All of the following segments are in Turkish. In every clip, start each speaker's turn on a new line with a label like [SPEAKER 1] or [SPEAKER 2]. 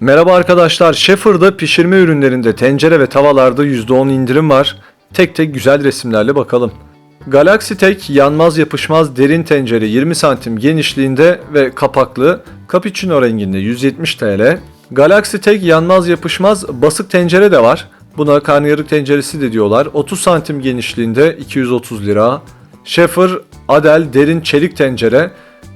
[SPEAKER 1] Merhaba arkadaşlar. Schaefer'da pişirme ürünlerinde tencere ve tavalarda %10 indirim var. Tek tek güzel resimlerle bakalım. Galaxy Tek yanmaz yapışmaz derin tencere 20 santim genişliğinde ve kapaklı cappuccino renginde 170 TL. Galaxy Tek yanmaz yapışmaz basık tencere de var. Buna karnıyarık tenceresi de diyorlar. 30 santim genişliğinde 230 lira. Schaefer Adel derin çelik tencere.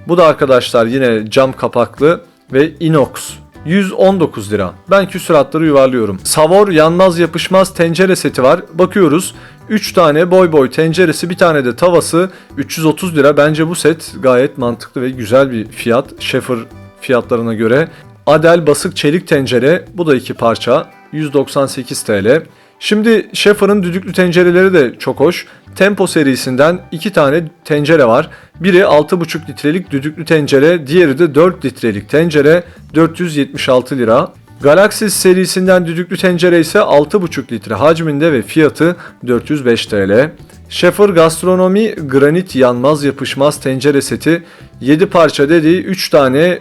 [SPEAKER 1] Bu da arkadaşlar yine cam kapaklı ve inox 119 lira. Ben küsuratları yuvarlıyorum. Savor yanmaz yapışmaz tencere seti var. Bakıyoruz. 3 tane boy boy tenceresi, bir tane de tavası 330 lira. Bence bu set gayet mantıklı ve güzel bir fiyat. Schaefer fiyatlarına göre. Adel basık çelik tencere. Bu da iki parça. 198 TL. Şimdi Schaefer'ın düdüklü tencereleri de çok hoş. Tempo serisinden iki tane tencere var. Biri 6,5 litrelik düdüklü tencere, diğeri de 4 litrelik tencere 476 lira. Galaxy serisinden düdüklü tencere ise 6,5 litre hacminde ve fiyatı 405 TL. Schaefer Gastronomi granit yanmaz yapışmaz tencere seti 7 parça dediği 3 tane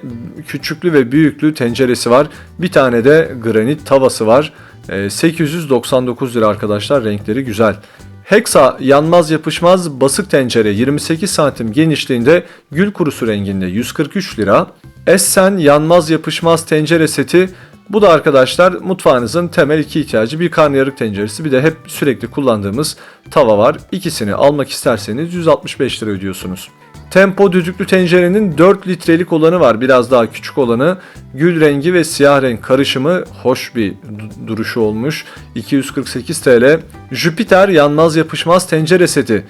[SPEAKER 1] küçüklü ve büyüklü tenceresi var. Bir tane de granit tavası var. Ee, 899 lira arkadaşlar renkleri güzel. Hexa yanmaz yapışmaz basık tencere 28 santim genişliğinde gül kurusu renginde 143 lira. Essen yanmaz yapışmaz tencere seti bu da arkadaşlar mutfağınızın temel iki ihtiyacı bir karnıyarık tenceresi bir de hep sürekli kullandığımız tava var. İkisini almak isterseniz 165 lira ödüyorsunuz. Tempo düdüklü tencerenin 4 litrelik olanı var. Biraz daha küçük olanı. Gül rengi ve siyah renk karışımı hoş bir du- duruşu olmuş. 248 TL. Jupiter yanmaz yapışmaz tencere seti.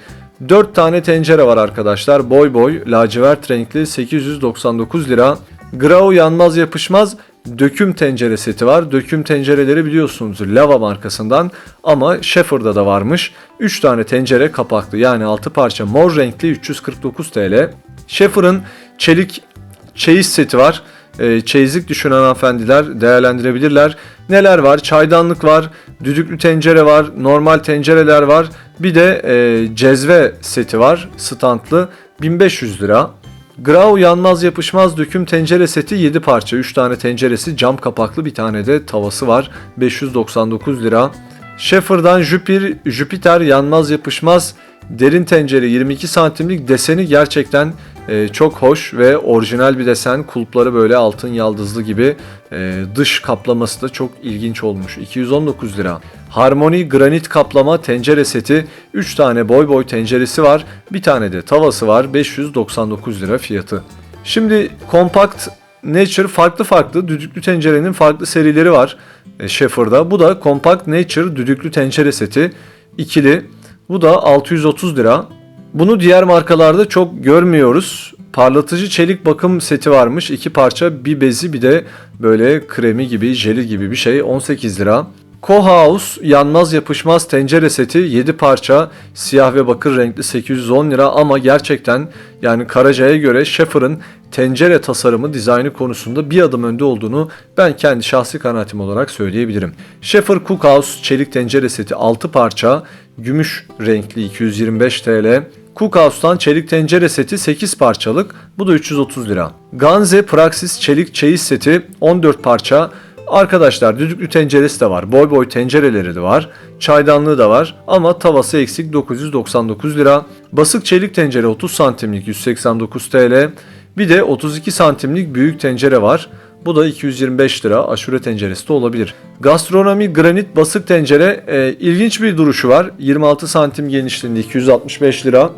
[SPEAKER 1] 4 tane tencere var arkadaşlar. Boy boy lacivert renkli 899 lira. Grau yanmaz yapışmaz döküm tencere seti var. Döküm tencereleri biliyorsunuz Lava markasından ama Schaefer'da da varmış. 3 tane tencere kapaklı yani 6 parça mor renkli 349 TL. Schaefer'ın çelik çeyiz seti var. Ee, çeyizlik düşünen hanımefendiler değerlendirebilirler. Neler var? Çaydanlık var, düdüklü tencere var, normal tencereler var. Bir de e, cezve seti var, standlı 1500 lira. Grau yanmaz yapışmaz döküm tencere seti 7 parça. 3 tane tenceresi cam kapaklı bir tane de tavası var. 599 lira. Schaefer'dan Jupiter, Jupiter yanmaz yapışmaz derin tencere 22 santimlik deseni gerçekten e, çok hoş ve orijinal bir desen. Kulpları böyle altın yaldızlı gibi. E, dış kaplaması da çok ilginç olmuş. 219 lira. Harmony granit kaplama tencere seti 3 tane boy boy tenceresi var. Bir tane de tavası var. 599 lira fiyatı. Şimdi kompakt Nature farklı farklı düdüklü tencerenin farklı serileri var e, Schaefer'da. Bu da Compact Nature düdüklü tencere seti ikili. Bu da 630 lira. Bunu diğer markalarda çok görmüyoruz. Parlatıcı çelik bakım seti varmış. iki parça bir bezi bir de böyle kremi gibi jeli gibi bir şey 18 lira. Kohaus yanmaz yapışmaz tencere seti 7 parça siyah ve bakır renkli 810 lira ama gerçekten yani Karaca'ya göre Schaefer'ın tencere tasarımı dizaynı konusunda bir adım önde olduğunu ben kendi şahsi kanaatim olarak söyleyebilirim. Schaefer Cookhouse çelik tencere seti 6 parça gümüş renkli 225 TL. Cookhouse'tan çelik tencere seti 8 parçalık bu da 330 lira. Ganze Praxis çelik çeyiz seti 14 parça Arkadaşlar düdüklü tenceresi de var. Boy boy tencereleri de var. Çaydanlığı da var. Ama tavası eksik 999 lira. Basık çelik tencere 30 santimlik 189 TL. Bir de 32 santimlik büyük tencere var. Bu da 225 lira. Aşure tenceresi de olabilir. Gastronomi granit basık tencere e, ilginç bir duruşu var. 26 santim genişliğinde 265 lira.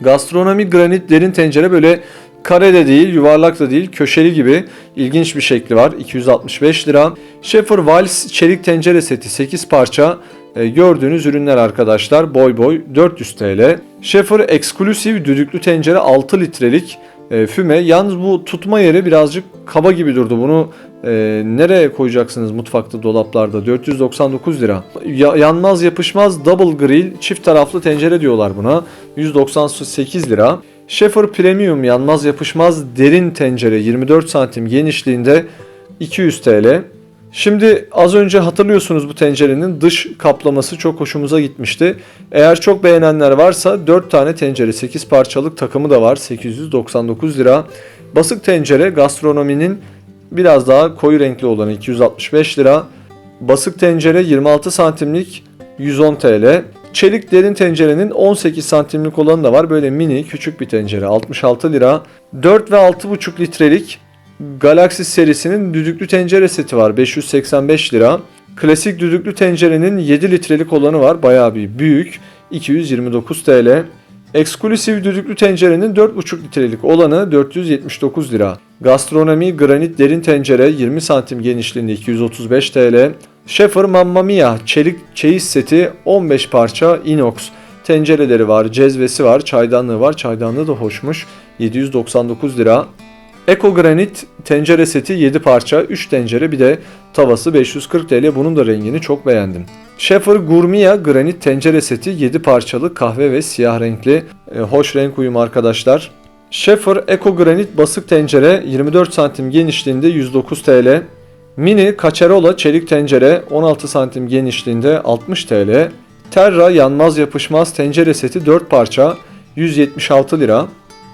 [SPEAKER 1] Gastronomi granit derin tencere böyle kare de değil, yuvarlak da değil, köşeli gibi ilginç bir şekli var. 265 lira. Schaefer Vals çelik tencere seti 8 parça. E, gördüğünüz ürünler arkadaşlar boy boy 400 TL. Schaefer Exclusive düdüklü tencere 6 litrelik e, füme. Yalnız bu tutma yeri birazcık kaba gibi durdu. Bunu e, nereye koyacaksınız mutfakta, dolaplarda? 499 lira. Ya- yanmaz yapışmaz double grill çift taraflı tencere diyorlar buna. 198 lira. Schaefer Premium yanmaz yapışmaz derin tencere 24 santim genişliğinde 200 TL. Şimdi az önce hatırlıyorsunuz bu tencerenin dış kaplaması çok hoşumuza gitmişti. Eğer çok beğenenler varsa 4 tane tencere 8 parçalık takımı da var 899 lira. Basık tencere gastronominin Biraz daha koyu renkli olanı 265 lira. Basık tencere 26 santimlik 110 TL. Çelik derin tencerenin 18 santimlik olanı da var. Böyle mini küçük bir tencere 66 lira. 4 ve 6,5 litrelik Galaxy serisinin düdüklü tencere seti var 585 lira. Klasik düdüklü tencerenin 7 litrelik olanı var bayağı bir büyük 229 TL. Eksklusif düdüklü tencerenin 4,5 litrelik olanı 479 lira. Gastronomi granit derin tencere 20 santim genişliğinde 235 TL. Schaefer Mamma Mia çelik çeyiz seti 15 parça inox. Tencereleri var, cezvesi var, çaydanlığı var. Çaydanlığı da hoşmuş. 799 lira. Eko Granit tencere seti 7 parça, 3 tencere bir de tavası 540 TL. Bunun da rengini çok beğendim. Schaefer Gourmia granit tencere seti 7 parçalı kahve ve siyah renkli. E, hoş renk uyumu arkadaşlar. Schaefer Eco Granit basık tencere 24 santim genişliğinde 109 TL. Mini Cacerola çelik tencere 16 santim genişliğinde 60 TL. Terra yanmaz yapışmaz tencere seti 4 parça 176 lira.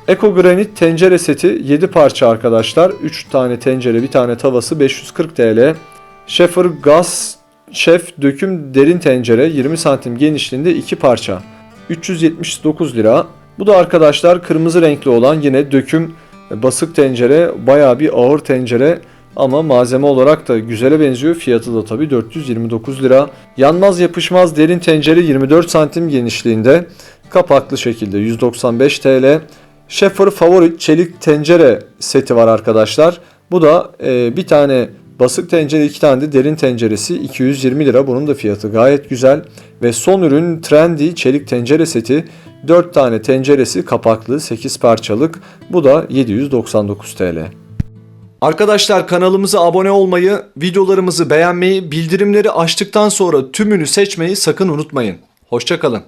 [SPEAKER 1] Eko Granit tencere seti 7 parça arkadaşlar. 3 tane tencere, bir tane tavası 540 TL. Schaefer Gas Chef döküm derin tencere 20 santim genişliğinde 2 parça. 379 lira. Bu da arkadaşlar kırmızı renkli olan yine döküm e, basık tencere. Bayağı bir ağır tencere ama malzeme olarak da güzele benziyor. Fiyatı da tabii 429 lira. Yanmaz yapışmaz derin tencere 24 santim genişliğinde. Kapaklı şekilde 195 TL. Schaefer Favorit çelik tencere seti var arkadaşlar. Bu da e, bir tane basık tencere, iki tane de derin tenceresi 220 lira. Bunun da fiyatı gayet güzel. Ve son ürün Trendy çelik tencere seti. 4 tane tenceresi kapaklı 8 parçalık. Bu da 799 TL. Arkadaşlar kanalımıza abone olmayı, videolarımızı beğenmeyi, bildirimleri açtıktan sonra tümünü seçmeyi sakın unutmayın. Hoşçakalın.